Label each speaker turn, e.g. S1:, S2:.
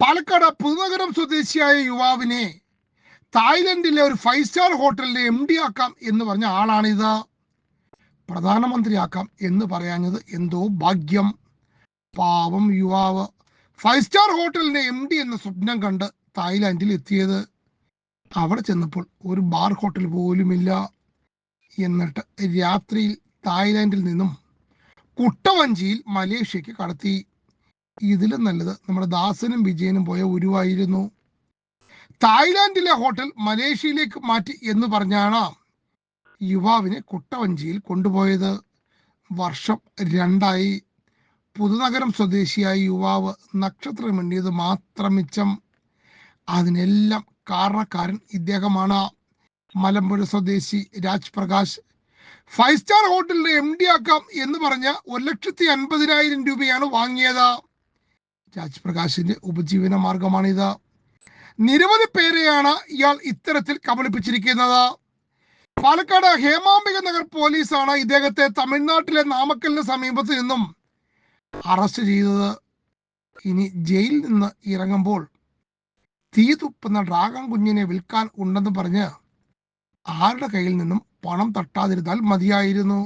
S1: പാലക്കാട് പുതുനഗരം സ്വദേശിയായ യുവാവിനെ തായ്ലൻഡിലെ ഒരു ഫൈവ് സ്റ്റാർ ഹോട്ടലിലെ എം ഡി ആക്കാം എന്ന് പറഞ്ഞ ആളാണിത്. പ്രധാനമന്ത്രിയാക്കാം എന്ന് പറയാഞ്ഞത് എന്തോ ഭാഗ്യം. പാവം യുവാവ്. ഫൈവ് സ്റ്റാർ ഹോട്ടലിന്റെ എം ഡി എന്ന സ്വപ്നം കണ്ട് തായ്ലാന്റിൽ എത്തിയത്. അവിടെ ചെന്നപ്പോൾ ഒരു ബാർ ഹോട്ടൽ പോലുമില്ല. എന്നിട്ട് രാത്രിയിൽ തായ്ലാന്റിൽ നിന്നും കുട്ടവഞ്ചിയിൽ മലേഷ്യക്ക് കടത്തി. ഇതിലും നല്ലത്. നമ്മുടെ ദാസനും വിജയനും പോയ ഉരുവായിരുന്നു. തായ്ലാന്റിലെ ഹോട്ടൽ മലേഷ്യയിലേക്ക് മാറ്റി എന്ന് പറഞ്ഞാണ്? യുവാവിനെ കുട്ടവഞ്ചിയിൽ കൊണ്ടുപോയത്. വർഷം രണ്ടായി. പുതുനഗരം സ്വദേശിയായ യുവാവ് നക്ഷത്രം എണ്ണിയത് മാത്രം മിച്ചം. അതിനെല്ലാം കാരണക്കാരൻ ഇദ്ദേഹമാണ്. മലമ്പുഴ സ്വദേശി രാജ് പ്രകാശ് ഫൈവ് സ്റ്റാർ ഹോട്ടലിന്റെ എം ഡി ആക്കാം എന്ന് പറഞ്ഞ ഒരു ലക്ഷത്തി അൻപതിനായിരം രൂപയാണ് വാങ്ങിയത്. രാജ് പ്രകാശിന്റെ ഉപജീവന മാർഗമാണിത്. നിരവധി പേരെയാണ് ഇയാൾ ഇത്തരത്തിൽ കബളിപ്പിച്ചിരിക്കുന്നത്. പാലക്കാട് ഹേമാംബിക നഗർ പോലീസാണ് ഇദ്ദേഹത്തെ തമിഴ്നാട്ടിലെ നാമക്കലിന് സമീപത്ത് നിന്നും അറസ്റ്റ് ചെയ്തത്. ഇനി ജയിലിൽ നിന്ന് ഇറങ്ങുമ്പോൾ തീ തുപ്പുന്ന ഡ്രാഗൺ കുഞ്ഞിനെ വിൽക്കാൻ ഉണ്ടെന്ന് പറഞ്ഞ് ആരുടെ കയ്യിൽ നിന്നും പണം തട്ടാതിരുന്നാൽ മതിയായിരുന്നു.